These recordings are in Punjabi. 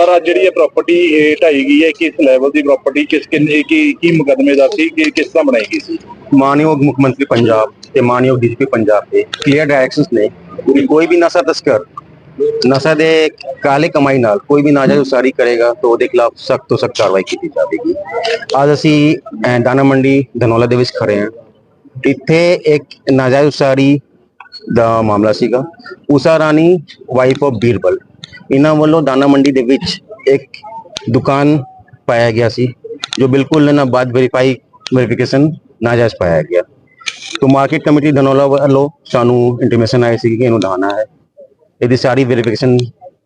ਸਰ, ਅੱਜ ਜਿਹੜੀ ਇਹ ਪ੍ਰਾਪਰਟੀ ਢਾਈ ਗਈ ਹੈ, ਕਿਸ ਲੈਵਲ ਦੀ ਪ੍ਰਾਪਰਟੀ ਕਿਸ ਕਿੰਨੇ ਕੀ ਕੀ ਮੁਕਦਮੇ ਦਾ ਸੀ, ਕਿ ਕਿਸ ਤਰ੍ਹਾਂ ਬਣਾਈ ਗਈ ਸੀ? ਮਾਨਯੋਗ ਮੁੱਖ ਮੰਤਰੀ ਪੰਜਾਬ ਤੇ ਮਾਨਯੋਗ ਡੀਜੀਪੀ ਪੰਜਾਬ ਦੇ ਕਲੀਅਰ ਡਾਇਰੈਕਸ਼ਨਸ ਨੇ। ਕਿ ਕੋਈ ਵੀ ਨਸ਼ਾ ਤਸਕਰ, ਨਸ਼ਾ ਦੇ ਕਾਲੇ ਕਮਾਈ ਨਾਲ ਕੋਈ ਵੀ ਨਾਜਾਇਜ਼ ਉਸਾਰੀ ਕਰੇਗਾ ਤਾਂ ਉਹਦੇ ਖਿਲਾਫ ਸਖਤ ਤੋਂ ਸਖਤ ਕਾਰਵਾਈ ਕੀਤੀ ਜਾਵੇਗੀ। ਅੱਜ ਅਸੀਂ ਦਾਣਾ ਮੰਡੀ, ਧਨੋਲਾ ਦੇ ਵਿੱਚ ਖੜੇ ਹਾਂ। ਇੱਥੇ ਇੱਕ ਨਾਜਾਇਜ਼ ਉਸਾਰੀ ਦਾ ਮਾਮਲਾ ਸੀਗਾ। Usha Rani wife of Birbal. ਇਹਨਾਂ ਵੱਲੋਂ ਦਾਣਾ ਮੰਡੀ ਦੇ ਵਿੱਚ ਇੱਕ ਦੁਕਾਨ ਪਾਇਆ ਗਿਆ ਸੀ, ਜੋ ਬਿਲਕੁਲ ਨਾ ਬਾਅਦ ਵੈਰੀਫਾਈ ਵੈਰੀਫਿਕੇਸ਼ਨ ਨਾਜਾਇਜ਼ ਪਾਇਆ ਗਿਆ। तो ਮਾਰਕੀਟ ਕਮੇਟੀ ਧਨੌਲਾ ਵੱਲੋਂ ਸਾਨੂੰ ਇੰਟੀਮੇਸ਼ਨ ਆਈ ਸੀ ਕਿ ਇਹਨੂੰ ਦਾਣਾ ਹੈ। ਇਹਦੀ ਸਾਰੀ ਵੈਰੀਫਿਕੇਸ਼ਨ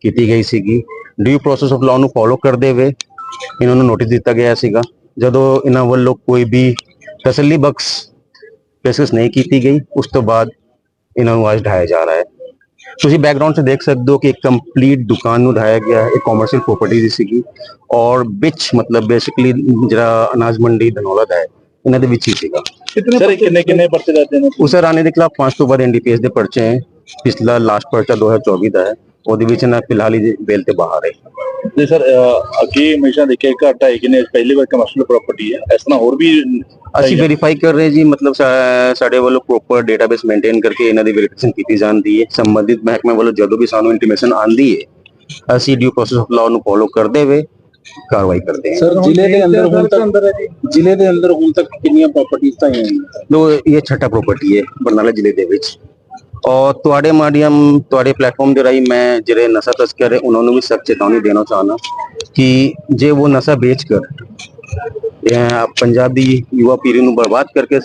ਕੀਤੀ ਗਈ ਸੀਗੀ। ਡਿਊ ਪ੍ਰੋਸੈਸ ਆਫ ਲਾਅ ਨੂੰ ਫੋਲੋ ਕਰਦੇ ਹੋਏ ਇਹਨਾਂ ਨੂੰ ਨੋਟਿਸ ਦਿੱਤਾ ਗਿਆ ਸੀਗਾ। ਜਦੋਂ ਇਹਨਾਂ ਵੱਲੋਂ ਕੋਈ ਵੀ ਤਸੱਲੀ ਬਖਸ਼ ਪੇਸ਼ਕਸ਼ ਨਹੀਂ ਕੀਤੀ ਗਈ, ਉਸ ਤੋਂ ਬਾਅਦ ਇਹਨਾਂ ਨੂੰ ਅੱਜ ਢਾਇਆ ਜਾ ਰਿਹਾ ਹੈ। ਤੁਸੀਂ ਬੈਕਗ੍ਰਾਉਂਡ 'ਚ ਦੇਖ ਸਕਦੇ ਹੋ ਕਿ ਇੱਕ ਕੰਪਲੀਟ ਦੁਕਾਨ ਨੂੰ ਢਾਇਆ ਗਿਆ ਹੈ ਇਹ ਕਮਰਸ਼ੀਅਲ ਪ੍ਰਾਪਰਟੀ ਦੀ ਸੀਗੀ ਔਰ ਵਿੱਚ ਮਤਲਬ ਬੇਸਿਕਲੀ ਜਿਹੜਾ ਅਨਾਜ ਮੰਡੀ ਧਨੌਲਾ ਦਾ ਹੈ ਇਹਨਾਂ ਦੇ ਵਿੱਚ ਹੀ ਸੀਗਾ। ਸਰ ਕਿੰਨੇ ਕਿੰਨੇ ਪਰਚੇ ਦਰਜ ਨੇ? ਉਸੇ ਰਾਣੇ ਦੇ ਖਿਲਾਫ ਪੰਜ ਤੋਂ ਵੱਧ ਐਨਡੀਪੀਐਸ ਦੇ ਪਰਚੇ ਹੈ ਪਿਛਲਾ ਲਾਸਟ ਪਰਚਾ 2024 ਦਾ ਹੈ ਉਹਦੇ ਵਿੱਚ ਨਾ ਫਿਲਹਾਲ ਹੀ ਬੇਲ ਤੇ ਬਾਹਰ ਹੈ। ਜੀ ਸਰ ਅੱਗੇ ਹਮੇਸ਼ਾ ਦੇਖਿਆ ਘਰ ਢਾਈ ਕਿੰਨੇ ਪਹਿਲੀ ਵਾਰ ਕਮਰਸ਼ੀਅਲ ਪ੍ਰਾਪਰਟੀ ਹੈ। ਇਸ ਤਰ੍ਹਾਂ ਹੋਰ ਵੀ ਅਸੀਂ ਵੈਰੀਫਾਈ ਕਰ ਰਹੇ ਜੀ ਮਤਲਬ ਸਾਡੇ ਵੱਲੋਂ ਪ੍ਰੋਪਰ ਡੇਟਾਬੇਸ ਮੇਨਟੇਨ ਕਰਕੇ ਇਹਨਾਂ ਦੀ ਵੈਰੀਫਿਕੇਸ਼ਨ ਕੀਤੀ ਜਾਂਦੀ ਹੈ। ਸੰਬੰਧਿਤ ਮਹਿਕਮੇ ਵੱਲੋਂ ਜਦੋਂ ਵੀ ਸਾਨੂੰ ਇੰਟੀਮੇਸ਼ਨ ਆਂਦੀ ਹੈ ਅਸੀਂ ਡਿਊ ਪ੍ਰੋਸੈਸ ਆਫ ਲਾਅ ਨੂੰ ਫੋਲੋ ਕਰਦੇ ਹੋਏ ਕਾਰਵਾਈ ਕਰਦੇ ਹਾਂ। ਸਰ ਜ਼ਿਲ੍ਹੇ ਦੇ ਅੰਦਰ ਹੁਣ ਤੱਕ ਜ਼ਿਲ੍ਹੇ ਦੇ ਅੰਦਰ ਹੁਣ ਤੱਕ ਕਿੰਨੀਆਂ ਪ੍ਰਾਪਰਟੀਆਂ ਢਾਈਆਂ ਗਈਆਂ ਲੋ ਇਹ ਛੱਟਾ ਪ੍ਰਾਪਰਟੀ ਹੈ ਬਰਨਾਲਾ ਜ਼ਿਲ੍ਹੇ ਦੇ ਵਿੱਚ। ਔਰ ਤੁਹਾਡੇ ਮਾਧਿਅਮ ਤੁਹਾਡੇ ਪਲੇਟਫਾਰਮ ਦੇ ਰਾਹੀਂ ਮੈਂ ਜਿਹੜੇ ਨਸ਼ਾ ਤਸਕਰ ਹੈ ਉਹਨਾਂ ਨੂੰ ਵੀ ਸਖਤ ਚੇਤਾਵਨੀ ਦੇਣਾ ਚਾਹਨਾ ਕਿ ਜੇ ਉਹ ਨਸ਼ਾ ਵੇਚ ਕਰ ਪੰਜਾਬੀ ਯੁਵਾ ਪੀੜ੍ਹੀ ਨੂੰ ਬਰਬਾਦ ਕਰਕੇ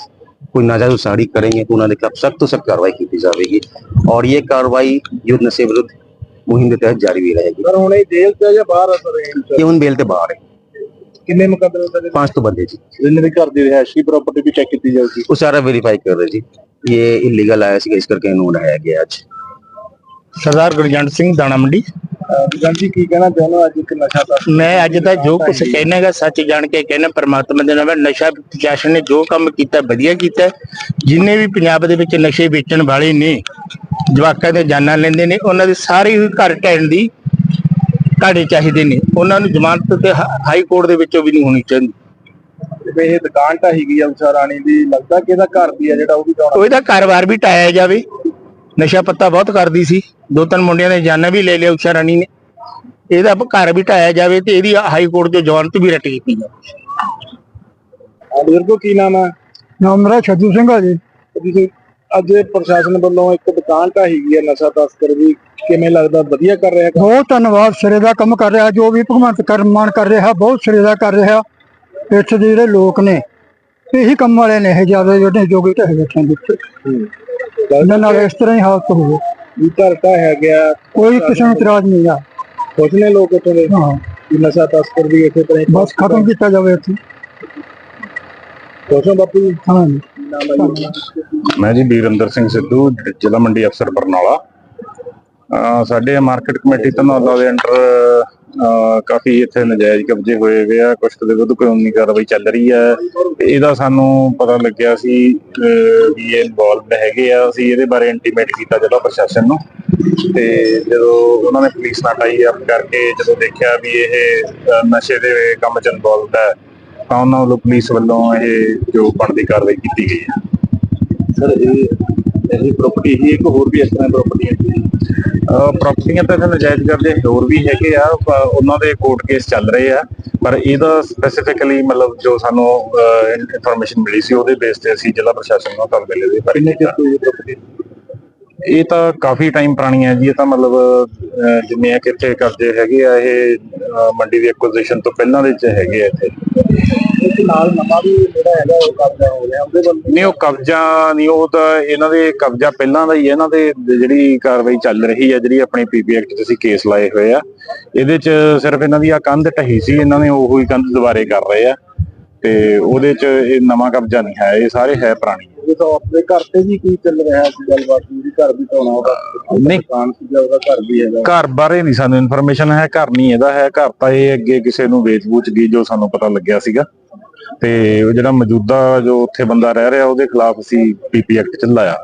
ਕੋਈ ਨਾਜਾਇਜ਼ ਉਸਾਰੀ ਕਰेंगे तो उन्होंने खिलाफ सख्त तो सख्त कार्रवाई की जाएगी और ये कार्रवाई युद्ध नशे विरुद्ध ਮੁਹਿੰਮ ਦੇ ਤਹਿਤ ਜਾਰੀ ਵੀ ਰਹੇਗੀ। ਸਰ ਹੁਣ ਇਹ ਜੇਲ੍ਹ ਤੇ ਜਾਂ ਬਾਹਰ ਆ ਸਰ ਇਹ ਹੁਣ ਬੇਲ ਤੇ ਬਾਹਰ ਹੈ। ਕਿੰਨੇ ਮੁਕਦਮੇ ਸਰ ਪੰਜ ਤੋਂ ਬੰਦੇ ਜੀ। ਜਿੰਨੇ ਵੀ ਘਰ ਦੀ ਰਿਹਾਇਸ਼ੀ ਪ੍ਰਾਪਰਟੀ ਵੀ ਚੈੱਕ ਕੀਤੀ ਜਾਊਗੀ। ਉਹ ਸਾਰਾ ਵੈਰੀਫਾਈ ਕਰ ਰਹੇ ਜੀ। ਇਹ ਇਲੀਗਲ ਆਇਆ ਸੀਗਾ ਇਸ ਕਰਕੇ ਇਹਨੂੰ ਉਡਾਇਆ ਗਿਆ ਅੱਜ। ਸਰਦਾਰ ਗੁਰਜੰਟ ਸਿੰਘ ਦਾਣਾ ਮੰਡੀ। ਗਾਂਧੀ ਕੀ ਕਹਿਣਾ ਚਾਹੁੰਦੇ ਹੋ? ਅੱਜ ਇੱਕ ਨਸ਼ਾ ਤਸਕਰ ਮੈਂ ਅੱਜ ਦਾ ਜੋ ਕੁਝ ਕਹਿਣਾਗਾ ਸੱਚ ਜਾਣ ਕੇ ਕਹਿਣਾ ਪਰਮਾਤਮਾ ਦੇ ਨਾਮ ਨਸ਼ਾ ਪ੍ਰਸ਼ਾਸਨ ਨੇ ਜੋ ਕੰਮ ਕੀਤਾ ਵਧੀਆ ਕੀਤਾ। ਜਿੰਨੇ ਵੀ ਪੰਜਾਬ ਦੇ ਵਿੱਚ ਨਸ਼ੇ ਵੇਚਣ ਵਾਲੇ ਨੇ ਜਵਾਕਾਂ ਦੇ ਜਾਨਾਂ ਲੈਂਦੇ ਨੇ ਉਹਨਾਂ ਦੇ ਸਾਰੇ ਹੀ ਘਰ ਢਹਿਣ ਦੀ ਕਾੜੇ ਚਾਹੀਦੇ ਨੇ। ਉਹਨਾਂ ਨੂੰ ਜ਼ਮਾਨਤ ਤੇ ਹਾਈ ਕੋਰਟ ਦੇ ਵਿੱਚੋਂ ਵੀ ਨਹੀਂ ਹੋਣੀ ਚਾਹੀਦੀ। ਵੀ ਇਹ ਦੁਕਾਨ ਢਾਹੀ ਗਈ ਆ ਉਸ਼ਾ ਰਾਣੀ ਦੀ ਲੱਗਦਾ ਕਿ ਇਹਦਾ ਘਰ ਵੀ ਆ ਜਿਹੜਾ ਉਹ ਵੀ ਢਾਉਣਾ ਉਹ ਇਹਦਾ ਕਾਰੋਬਾਰ ਵੀ ਟਾਇਆ ਜਾਵੇ। ਨਸ਼ਾ ਪੱਤਾ ਬਹੁਤ ਕਰਦੀ ਸੀ। ਦੋ ਤਿੰਨ ਮੁੰਡਿਆਂ ਨੇ ਜਾਨਾਂ ਵੀ ਲੈ ਲਿਆ ਉਸ਼ਾ ਰਾਣੀ ਨੇ। ਇਹਦਾ ਘਰ ਵੀ ਢਾਇਆ ਜਾਵੇ ਤੇ ਇਹਦੀ ਹਾਈ ਕੋਰਟ 'ਚ ਜ਼ਮਾਨਤ ਵੀ ਰੱਟੀ ਕੀਤੀ ਜਾਵੇ। ਬਜ਼ੁਰਗੋ ਕੀ ਨਾਮ ਹੈ ਨਾਮ ਮੇਰਾ ਛੱਜੂ ਸਿੰਘ ਆ ਜੀ। ਤੁਸੀਂ ਅੱਜ ਪ੍ਰਸ਼ਾਸਨ ਵੱਲੋਂ ਇੱਕ ਦੁਕਾਨ ਢਾਹੀ ਗਈ ਹੈ ਨਸ਼ਾ ਤਸਕਰ ਵੀ ਕਿਵੇਂ ਲੱਗਦਾ? ਵਧੀਆ ਕਰ ਰਿਹਾ? ਬਹੁਤ ਧੰਨਵਾਦ ਸਿਰੇ ਦਾ ਕੰਮ ਕਰ ਰਿਹਾ। ਜੋ ਵੀ ਭਗਵੰਤ ਕਰਮਾਨ ਕਰ ਰਿਹਾ ਬਹੁਤ ਸਿਰੇ ਦਾ ਕਰ ਰਿਹਾ। ਇੱਥੇ ਦੇ ਜਿਹੜੇ ਲੋਕ ਨੇ ਇਹੀ ਕੰਮ ਵਾਲੇ ਨੇ ਇਹ ਜ਼ਿਆਦਾ ਜਿਹੜੇ ਜੋਗੀ ਢਹਿ ਬੈਠੇ ਨੇ ਇਹਨਾਂ ਨਾਲ ਇਸ ਤਰ੍ਹਾਂ ਹੀ ਹਾਲਤ ਹੋਵੇ। ਵੀ ਘਰ ਢਾਹਿਆ ਗਿਆ ਕੋਈ ਕਿਸੇ ਨੂੰ ਇਤਰਾਜ਼ ਨਹੀਂ ਆ। ਕੁਝ ਨੇ ਲੋਕ ਇੱਥੋਂ ਦੇ? ਹਾਂ। ਵੀ ਨਸ਼ਾ ਤਸਕਰ ਵੀ ਇਸੇ ਤਰ੍ਹਾਂ ਹੀ ਬਸ ਖਤਮ ਕੀਤਾ ਜਾਵੇ ਇੱਥੇ। ਹੋ ਬਾਪੂ ਜੀ? ਹਾਂ ਹੈ? ਮੈਂ ਜੀ ਵੀਰਿੰਦਰ ਸਿੰਘ ਸਿੱਧੂ ਜ਼ਿਲ੍ਹਾ ਮੰਡੀ ਅਫਸਰ ਬਰਨਾਲਾ। ਸਾਡੇ ਮਾਰਕੀਟ ਕਮੇਟੀ ਧਨੌਲਾ ਦੇ ਅੰਡਰ ਕਾਫੀ ਇੱਥੇ ਨਜਾਇਜ਼ ਕਬਜ਼ੇ ਹੋਏ ਹੋਏ ਆ ਕੁਝ ਦੇ ਵਿਰੁੱਧ ਕਾਨੂੰਨੀ ਕਾਰਵਾਈ ਚੱਲ ਰਹੀ ਹੈ। ਇਹਦਾ ਸਾਨੂੰ ਪਤਾ ਲੱਗਿਆ ਸੀ ਵੀ ਇਹ ਇਨਵੋਲਵਡ ਹੈਗੇ ਆ। ਅਸੀਂ ਇਹਦੇ ਬਾਰੇ ਇੰਟੀਮੇਟ ਕੀਤਾ ਜ਼ਿਲ੍ਹਾ ਪ੍ਰਸ਼ਾਸਨ ਨੂੰ। ਤੇ ਜਦੋਂ ਉਹਨਾਂ ਨੇ ਪੁਲਿਸ ਨਾਲ ਟਾਈ ਅਪ ਕਰਕੇ ਜਦੋਂ ਦੇਖਿਆ ਵੀ ਇਹ ਨਸ਼ੇ ਦੇ ਕੰਮ ਚ ਇਨਵੋਲਵਡ ਹੈ, ਤਾਂ ਉਹਨਾਂ ਵੱਲੋਂ ਪੁਲਿਸ ਵੱਲੋਂ ਇਹ ਜੋ ਬਣਦੀ ਕਾਰਵਾਈ ਕੀਤੀ ਗਈ ਹੈ। ਸਰ, ਇਹ ਇਹ ਪ੍ਰਾਪਰਟੀ ਹੀ ਇੱਕ ਹੋਰ ਵੀ ਇਸ ਤਰ੍ਹਾਂ ਪ੍ਰਾਪਰਟੀਆਂ ਪ੍ਰਾਪਰਟੀਆਂ ਤਾਂ ਨਜਾਇਜ਼ ਕਰਦੇ ਹੋਰ ਵੀ ਹੈਗੇ ਆ ਉਹਨਾਂ ਦੇ ਕੋਰਟ ਕੇਸ ਚੱਲ ਰਹੇ ਆ। ਪਰ ਇਹਦਾ ਸਪੈਸੀਫਿਕਲੀ ਮਤਲਬ ਜੋ ਸਾਨੂੰ ਇਨਫੋਰਮੇਸ਼ਨ ਮਿਲੀ ਸੀ ਉਹਦੇ ਬੇਸ ਤੇ ਅਸੀਂ ਜ਼ਿਲ੍ਹਾ ਪ੍ਰਸ਼ਾਸਨ ਨੂੰ ਕਰ ਵੇਲੇ ਦੇ ਬਾਰੇ ਇਹ ਤਾਂ ਕਾਫੀ ਟਾਈਮ ਪੁਰਾਣੀ ਹੈ ਜੀ ਇਹ ਤਾਂ ਮਤਲਬ ਜਿੰਨੇ ਆ ਕਿੱਥੇ ਕਬਜ਼ੇ ਹੈਗੇ ਆ ਇਹ ਮੰਡੀ ਦੀ ਐਕੁਜੀਸ਼ਨ ਤੋਂ ਪਹਿਲਾਂ ਦੇ ਚ ਹੈਗੇ ਆ ਇੱਥੇ। ਨਾਲ ਨਵਾਂ ਵੀ ਜਿਹੜਾ ਹੈਗਾ ਉਹ ਕਬਜ਼ਾ ਹੋ ਰਿਹਾ ਉਹਦੇ ਵੱਲ। ਨਹੀਂ ਉਹ ਕਬਜ਼ਾ ਨਹੀਂ ਉਹ ਤਾਂ ਇਹਨਾਂ ਦੇ ਕਬਜ਼ਾ ਪਹਿਲਾਂ ਦਾ ਹੀ ਹੈ ਇਹਨਾਂ ਦੇ ਜਿਹੜੀ ਕਾਰਵਾਈ ਚੱਲ ਰਹੀ ਹੈ ਜਿਹੜੀ ਆਪਣੀ ਪੀਪੀ ਐਕਟ 'ਚ ਅਸੀਂ ਕੇਸ ਲਾਏ ਹੋਏ ਆ ਇਹਦੇ 'ਚ ਸਿਰਫ ਇਹਨਾਂ ਦੀ ਆ ਕੰਧ ਢਹੀ ਸੀ ਇਹਨਾਂ ਨੇ ਉਹੀ ਕੰਧ ਦੁਬਾਰੇ ਕਰ ਰਹੇ ਆ ਤੇ ਉਹਦੇ 'ਚ ਇਹ ਨਵਾਂ ਕਬਜ਼ਾ ਨਹੀਂ ਹੈ ਇਹ ਸਾਰੇ ਹੈ ਪੁਰਾਣੀ। ਘਰ ਤੇ ਵੀ ਕੀ ਚੱਲ ਰਿਹਾ ਸੀ ਗੱਲਬਾਤ ਵੀ ਘਰ ਵੀ ਧੋਣਾ ਉਹਦਾ ਨਹੀਂ। ਦੁਕਾਨ ਸੀ ਉਹਦਾ ਘਰ ਵੀ ਹੈਗਾ। ਘਰ ਬਾਰੇ ਨਹੀਂ ਸਾਨੂੰ ਇਨਫੋਰਮੇਸ਼ਨ ਹੈ ਘਰ ਨਹੀਂ ਇਹਦਾ ਹੈ ਘਰ ਤਾਂ ਇਹ ਅੱਗੇ ਕਿਸੇ ਨੂੰ ਵੇਚ-ਵੂਚ ਗਈ ਜੋ ਸਾਨੂੰ ਪਤਾ ਲੱਗਿਆ ਸੀਗਾ। ਤੇ ਉਹ ਜਿਹੜਾ ਮੌਜੂਦਾ ਜੋ ਉੱਥੇ ਬੰਦਾ ਰਹਿ ਰਿਹਾ ਉਹਦੇ ਖਿਲਾਫ ਅਸੀਂ ਪੀਪੀ ਐਕਟ ਚ ਲਾਇਆ।